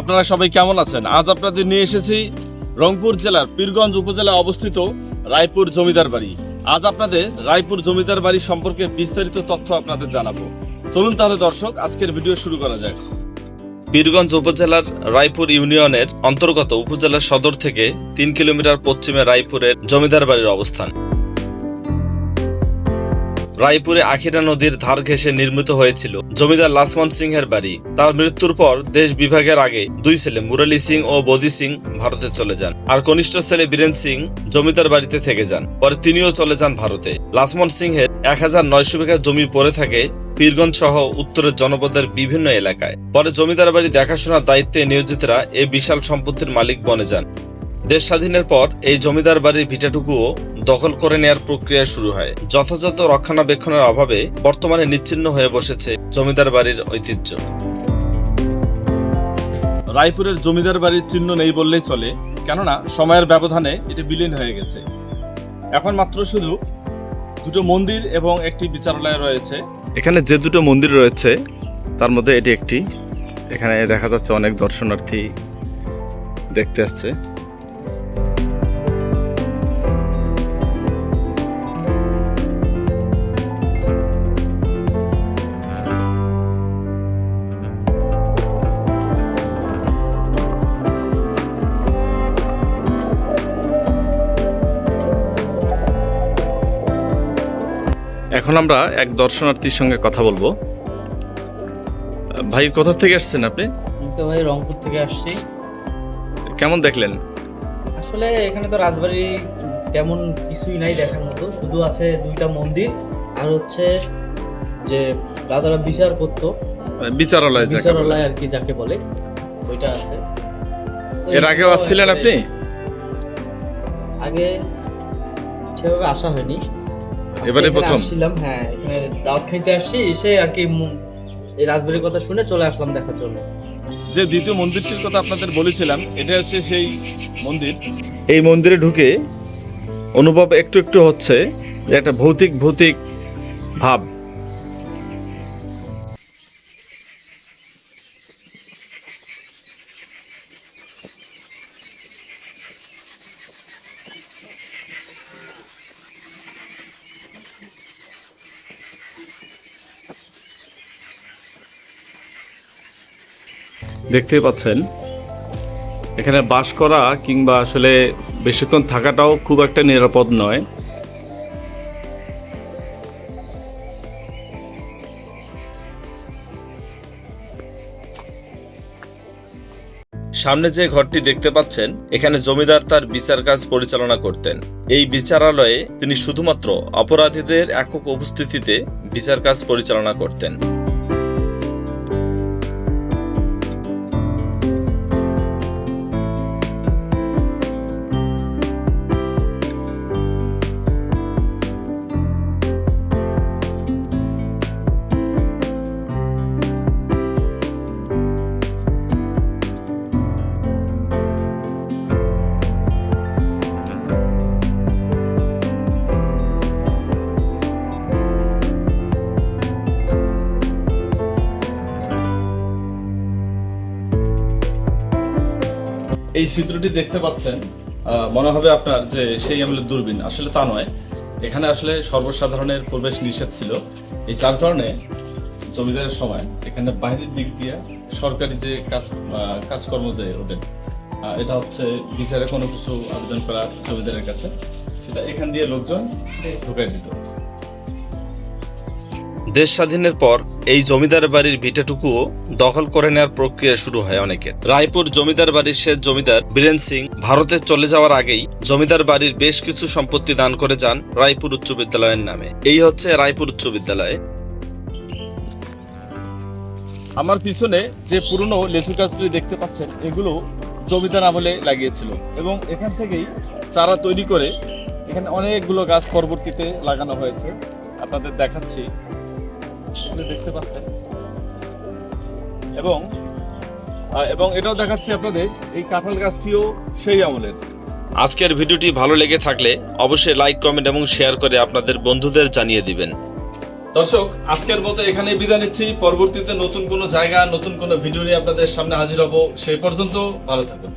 আপনারা সবাই কেমন আছেন? আজ আপনাদের নিয়ে এসেছি রংপুর জেলার পীরগঞ্জ উপজেলায় অবস্থিত রায়পুর জমিদার বাড়ি। আজ আপনাদের রায়পুর জমিদার বাড়ি সম্পর্কে বিস্তারিত তথ্য আপনাদের জানাব। চলুন তাহলে দর্শক, আজকের ভিডিও শুরু করা যাক। পীরগঞ্জ উপজেলার রায়পুর ইউনিয়নের অন্তর্গত উপজেলা সদর থেকে তিন কিলোমিটার পশ্চিমে রায়পুরের জমিদার বাড়ির অবস্থান। রায়পুরে আখিরা নদীর ধার ঘেঁষে নির্মিত হয়েছিল। জমিদার লাসমান সিংহের বাড়ি। তার মৃত্যুর পর দেশ বিভাগের আগে দুই ছেলে, মুরালি সিং ও বদি সিং, ভারতে চলে যান। আর কনিষ্ঠ ছেলে বীরেন সিং জমিদার বাড়িতে থেকে যান। পরে তিনিও চলে যান ভারতে। লাসমান সিংহের এক হাজার নয়শো বিঘা জমি পড়ে থাকে পীরগঞ্জ সহ উত্তরের জনপদের বিভিন্ন এলাকায়। পরে জমিদার বাড়ি দেখাশোনার দায়িত্বে নিয়োজিতরা এই বিশাল সম্পত্তির মালিক বনে যান। দেশ স্বাধীনের পর এই জমিদার বাড়ির ভিটাটুকুও দখল করে নেয়ার প্রক্রিয়া শুরু হয়। যথাযথ রক্ষণাবেক্ষণের অভাবে বর্তমানে নিচ্ছিন্ন হয়ে বসেছে জমিদার বাড়ির ঐতিহ্য। রায়পুরের জমিদার বাড়ির চিহ্ন নেই বললেই চলে, কেননা সময়ের ব্যবধানে এটি বিলীন হয়ে গেছে। এখন মাত্র শুধু দুটো মন্দির এবং একটি বিচারালয় রয়েছে। এখানে যে দুটো মন্দির রয়েছে, তার মধ্যে এটি একটি। এখানে দেখা যাচ্ছে অনেক দর্শনার্থী দেখতে আসছে। এখন আমরা এক দর্শনার্থীর সঙ্গে কথা বলব। ভাই কোথা থেকে আসছেন আপনি? তো ভাই রংপুর থেকে আসছি। কেমন দেখলেন? আসলে এখানে তো রাজবাড়ি তেমন কিছুই নাই দেখার মতো। শুধু আছে দুইটা মন্দির আর হচ্ছে যে রাজারা বিচার করতো। বিচারালয় বিচারালয় আর কি যাকে বলে ওইটা আছে। এর আগেও আসছিলেন আপনি? আগে সেভাবে আসা হয়নি। এবারে প্রথম? আসছিলাম হ্যাঁ এখানে দাওয়াত খাইতে আসছি এসে আর কি এই রাজবাড়ির কথা শুনে চলে আসলাম দেখার জন্য। যে দ্বিতীয় মন্দিরটির কথা আপনাদের বলেছিলাম এটা হচ্ছে সেই মন্দির। এই মন্দিরে ঢুকে অনুভব একটু একটু হচ্ছে যে একটা ভৌতিক ভৌতিক ভাব। দেখতেই পাচ্ছেন। এখানে বাস করা কিংবা আসলে বেশিক্ষণ থাকাটাও খুব একটা নিরাপদ নয়। সামনে যে ঘরটি দেখতে পাচ্ছেন, এখানে জমিদার তার বিচার কাজ পরিচালনা করতেন। এই বিচারালয়ে তিনি শুধুমাত্র অপরাধীদের একক উপস্থিতিতে বিচার কাজ পরিচালনা করতেন। এই চিত্রটি দেখতে পাচ্ছেন মনে হবে আপনার যে সেই আমলের দূরবীন। আসলে তা নয়। এখানে আসলে সর্বসাধারণের প্রবেশ নিষেধ ছিল। এই যার কারণে জমিদারের সময় এখানে বাইরের দিক দিয়ে সরকারি যে কাজ আহ, কাজকর্ম যে ওদের এটা হচ্ছে বিচারে কোনো কিছু আবেদন করা জমিদারের কাছে। সেটা এখান দিয়ে লোকজন ঢুকাই দিত। দেশ স্বাধীনের পর এই জমিদার বাড়ির ভিটাটুকুও দখল করে নেওয়ার প্রক্রিয়া শুরু হয় অনেকের। রায়পুর জমিদার বাড়ির শেষ জমিদার বীরেন সিং ভারতে চলে যাওয়ার আগেই জমিদার বাড়ির বেশ কিছু সম্পত্তি দান করে যান রায়পুর উচ্চ বিদ্যালয়ের নামে। এই হচ্ছে রায়পুর উচ্চ বিদ্যালয়। আমার পিছনে যে পুরনো লেচু গাছগুলি দেখতে পাচ্ছেন, এগুলো জমিদার আমলে লাগিয়েছিল এবং এখান থেকেই চারা তৈরি করে এখানে অনেকগুলো গাছ পরবর্তীতে লাগানো হয়েছে। আপনাদের দেখাচ্ছি দেখতে পাচ্ছেন। এবং এবং এটাও দেখাচ্ছি আপনাদের এই কাঁঠাল গাছটিও সেই আমলের। আজকের ভিডিওটি ভালো লেগে থাকলে অবশ্যই লাইক কমেন্ট এবং শেয়ার করে আপনাদের বন্ধুদের জানিয়ে দিবেন। দর্শক আজকের মতো এখানে বিদায় নিচ্ছি। পরবর্তীতে নতুন কোনো জায়গা নতুন কোনো ভিডিও নিয়ে আপনাদের সামনে হাজির হব। সেই পর্যন্ত ভালো থাকুন।